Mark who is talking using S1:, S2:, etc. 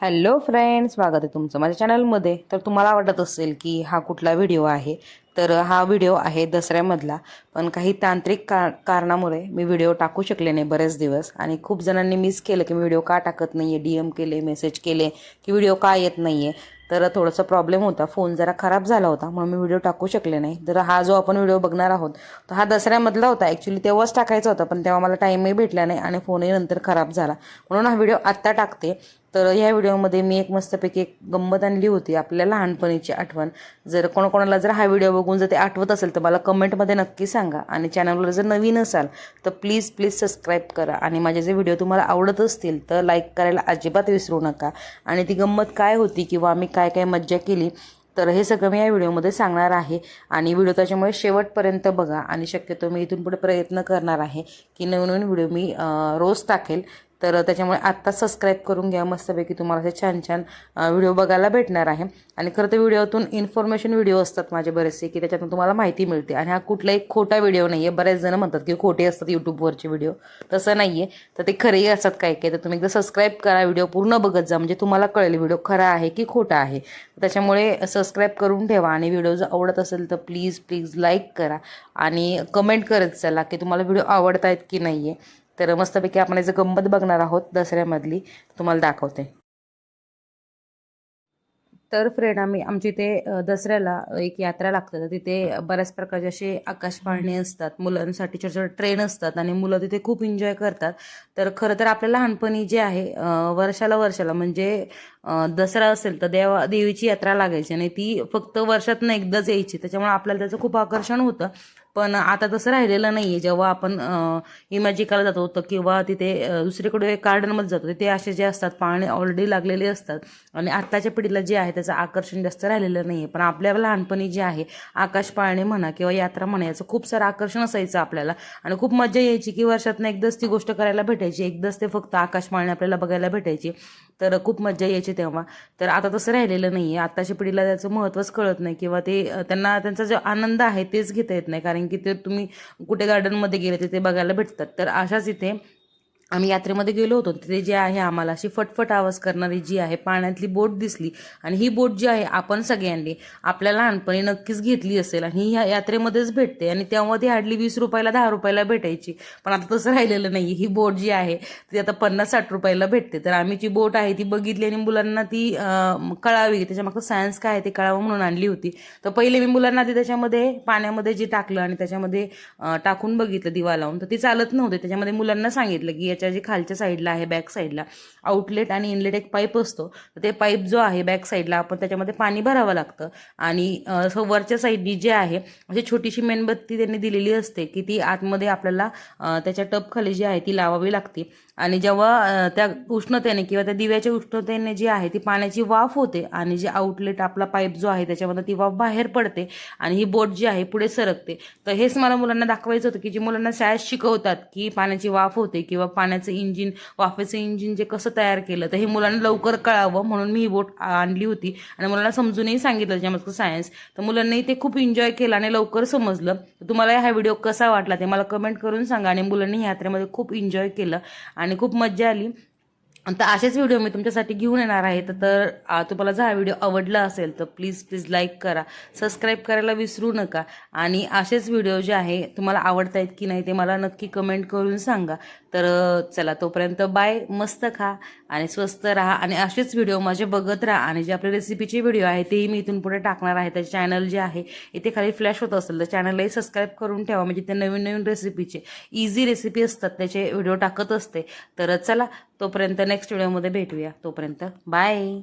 S1: Hello friends स्वागत आहे तुमचं माझ्या चॅनलमध्ये. तर तुम्हाला वाटत असेल की हा कुठला व्हिडिओ आहे? तर हा व्हिडिओ आहे दसऱ्यामधला. पण काही तांत्रिक का कारणामुळे मी व्हिडिओ टाकू शकले नाही बरेच दिवस. आणि खूप जणांनी मिस केलं की मी व्हिडिओ का टाकत नाही आहे डी एम केले मेसेज केले की व्हिडिओ का येत नाही आहे तर थोडासा प्रॉब्लेम होता. फोन जरा खराब झाला होता म्हणून मी व्हिडिओ टाकू शकले नाही. तर हा जो आपण व्हिडिओ बघणार आहोत तर हा दसऱ्यामधला होता. ॲक्च्युली तेव्हाच टाकायचा होता पण तेव्हा मला टाईमही भेटला नाही आणि फोनही नंतर खराब झाला. म्हणून हा व्हिडिओ आत्ता टाकते. तर ह्या व्हिडिओमध्ये मी एक मस्तपैकी एक गंमत आणली होती आपल्या लहानपणीची आठवण. जर कोणाकोणाला जर हा व्हिडिओ बघून जर ते आठवत असेल तर मला कमेंटमध्ये नक्की सांगा. आणि चॅनलवर जर नवीन असाल तर प्लीज प्लीज सबस्क्राईब करा. आणि माझे जे व्हिडिओ तुम्हाला आवडत असतील तर लाईक करायला अजिबात विसरू नका. आणि ती गंमत काय होती किंवा आम्ही काय काय मज्जा केली तर हे सगळं मी या व्हिडिओमध्ये सांगणार आहे. आणि व्हिडिओ त्याच्यामुळे शेवटपर्यंत बघा. आणि शक्यतो मी इथून पुढे प्रयत्न करणार आहे की नवीन नवीन व्हिडिओ मी रोज टाकेल. तर त्याच्यामुळे आत्ता सबस्क्राईब करून घ्या. मस्तपैकी तुम्हाला असे छान छान व्हिडिओ बघायला भेटणार आहे. आणि खरं तर व्हिडिओतून इन्फॉर्मेशन व्हिडिओ असतात माझे बरेचसे की त्याच्यातून तुम्हाला माहिती मिळते. आणि हा कुठलाही खोटा व्हिडिओ नाही आहे बरेच जण म्हणतात की खोटे असतात यूट्यूबवरचे व्हिडिओ तसं नाही आहे तर ते खरेही असतात काय काय तर तुम्ही एकदा सबस्क्राईब करा व्हिडिओ पूर्ण बघत जा. म्हणजे तुम्हाला कळेल व्हिडिओ खरा आहे की खोटा आहे. त्याच्यामुळे सबस्क्राईब करून ठेवा. आणि व्हिडिओ जर आवडत असेल तर प्लीज प्लीज लाईक करा. आणि कमेंट करत चला की तुम्हाला व्हिडिओ आवडत आहेत की नाही आहे तर मस्तपैकी आपण याचं गंमत बघणार आहोत दसऱ्यामधली. तुम्हाला दाखवते. तर फ्रेंड आम्ही आमच्या इथे दसऱ्याला एक यात्रा लागते. तर तिथे बऱ्याच प्रकारचे असे आकाशपाळणी असतात. मुलांसाठी छोटे छोटे ट्रेन असतात आणि मुलं तिथे खूप एन्जॉय करतात. तर खरं तर आपल्या लहानपणी जे आहे वर्षाला वर्षाला म्हणजे दसरा असेल तर देवा देवीची यात्रा लागायची आणि ती फक्त वर्षातनं एकदाच यायची. त्याच्यामुळे आपल्याला त्याचं खूप आकर्षण होतं. पण आता तसं राहिलेलं नाही आहे जेव्हा आपण इमॅजिकाला जातो तर किंवा तिथे दुसरीकडे गार्डनमध्ये जातो तिथे असे जे असतात पाळणे ऑलरेडी लागलेले असतात. आणि आत्ताच्या पिढीला जे आहे त्याचं आकर्षण जास्त राहिलेलं नाही आहे पण आपल्या लहानपणी जे आहे आकाश पाळणे म्हणा किंवा यात्रा म्हणा याचं खूप सारं आकर्षण असायचं आपल्याला. आणि खूप मजा यायची की वर्षातनं एकदाच ती गोष्ट करायला भेटायची. एकदाच ते फक्त आकाश पाळणे आपल्याला बघायला भेटायची. तर खूप मज्जा यायची तेव्हा. तर आता तसं राहिलेलं नाही आहे आत्ताच्या पिढीला त्याचं महत्त्वच कळत नाही किंवा ते त्यांना त्यांचा जो आनंद आहे तेच घेता येत नाही. कारण की ते तुम्ही कुठे गार्डनमध्ये गेले तिथे ते बघायला भेटतात. तर अशाच इथे आम्ही यात्रेमध्ये गेलो होतो. तिथे जे आहे आम्हाला अशी फटफट आवाज करणारी जी आहे पाण्यातली बोट दिसली आणि ही बोट जी आहे आपण सगळ्यांनी आपल्या लहानपणी नक्कीच घेतली असेल आणि ही ह्या यात्रेमध्येच भेटते आणि तेव्हा ती हार्डली वीस रुपयाला दहा रुपयाला भेटायची. पण आता तसं राहिलेलं नाही ही बोट जी आहे ती आता पन्नास साठ रुपयाला भेटते. तर आम्ही जी बोट आहे ती बघितली आणि मुलांना ती कळावी. त्याच्यामागचं सायन्स काय आहे ते कळावं म्हणून आणली होती. तर पहिले मी मुलांना ती त्याच्यामध्ये पाण्यामध्ये जे टाकलं आणि त्याच्यामध्ये टाकून बघितलं दिवा लावून. तर ती चालत नव्हते. त्याच्यामध्ये मुलांना सांगितलं की याच्या जे खालच्या साईडला आहे बॅक साईडला आउटलेट आणि इनलेट एक पाईप असतो. तर ते पाईप जो आहे बॅक साईडला आपण त्याच्यामध्ये पाणी भरावं लागतं. आणि असं वरच्या साईडनी जे आहे अशी छोटीशी मेणबत्ती त्यांनी दिलेली असते की ती आतमध्ये आपल्याला त्याच्या टपखाली जी आहे ती लावावी लागते. आणि जेव्हा त्या उष्णतेने किंवा त्या दिव्याच्या उष्णतेने जी आहे ती पाण्याची वाफ होते आणि जे आउटलेट आपला पाईप जो आहे त्याच्यामध्ये ती वाफ बाहेर पडते आणि ही बोट जी आहे पुढे सरकते. तर हेच मला मुलांना दाखवायचं होतं की जे मुलांना शाळेत शिकवतात की पाण्याची वाफ होते किंवा पाण्याचं इंजिन वाफेचं इंजिन जे कसं तयार केलं तर हे मुलांना लवकर कळावं म्हणून मी ही बोट आणली होती. आणि मुलांना समजूनही सांगितलं त्याच्यामध्ये सायन्स तर मुलांनी ते खूप एन्जॉय केलं आणि लवकर समजलं. तर तुम्हाला हा व्हिडिओ कसा वाटला ते मला कमेंट करून सांगा आणि मुलांनी यात्रेमध्ये खूप एन्जॉय केलं. आणि आणि खूप मज्जा आली. तर असेच व्हिडिओ मी तुमच्यासाठी घेऊन येणार आहे. तर- तुम्हाला जर हा व्हिडिओ आवडला असेल तर प्लीज प्लीज लाईक करा. सबस्क्राईब करायला विसरू नका. आणि असेच व्हिडिओ जे आहे तुम्हाला आवडत आहेत की नाही ते मला नक्की कमेंट करून सांगा. तर चला तोपर्यंत बाय मस्त खा आणि स्वस्त राहा. आणि असेच व्हिडिओ माझे बघत राहा. आणि जे आपले रेसिपीचे व्हिडिओ आहे तेही मी इथून पुढे टाकणार आहे. त्याचे चॅनल जे आहे इथे खाली फ्लॅश होत असेल तर चॅनललाही सबस्क्राईब करून ठेवा. म्हणजे ते नवीन नवीन रेसिपीचे इझी रेसिपी असतात त्याचे व्हिडिओ टाकत असते. तर चला तोपर्यंत नेक्स्ट व्हिडिओमध्ये भेटूया. तोपर्यंत बाय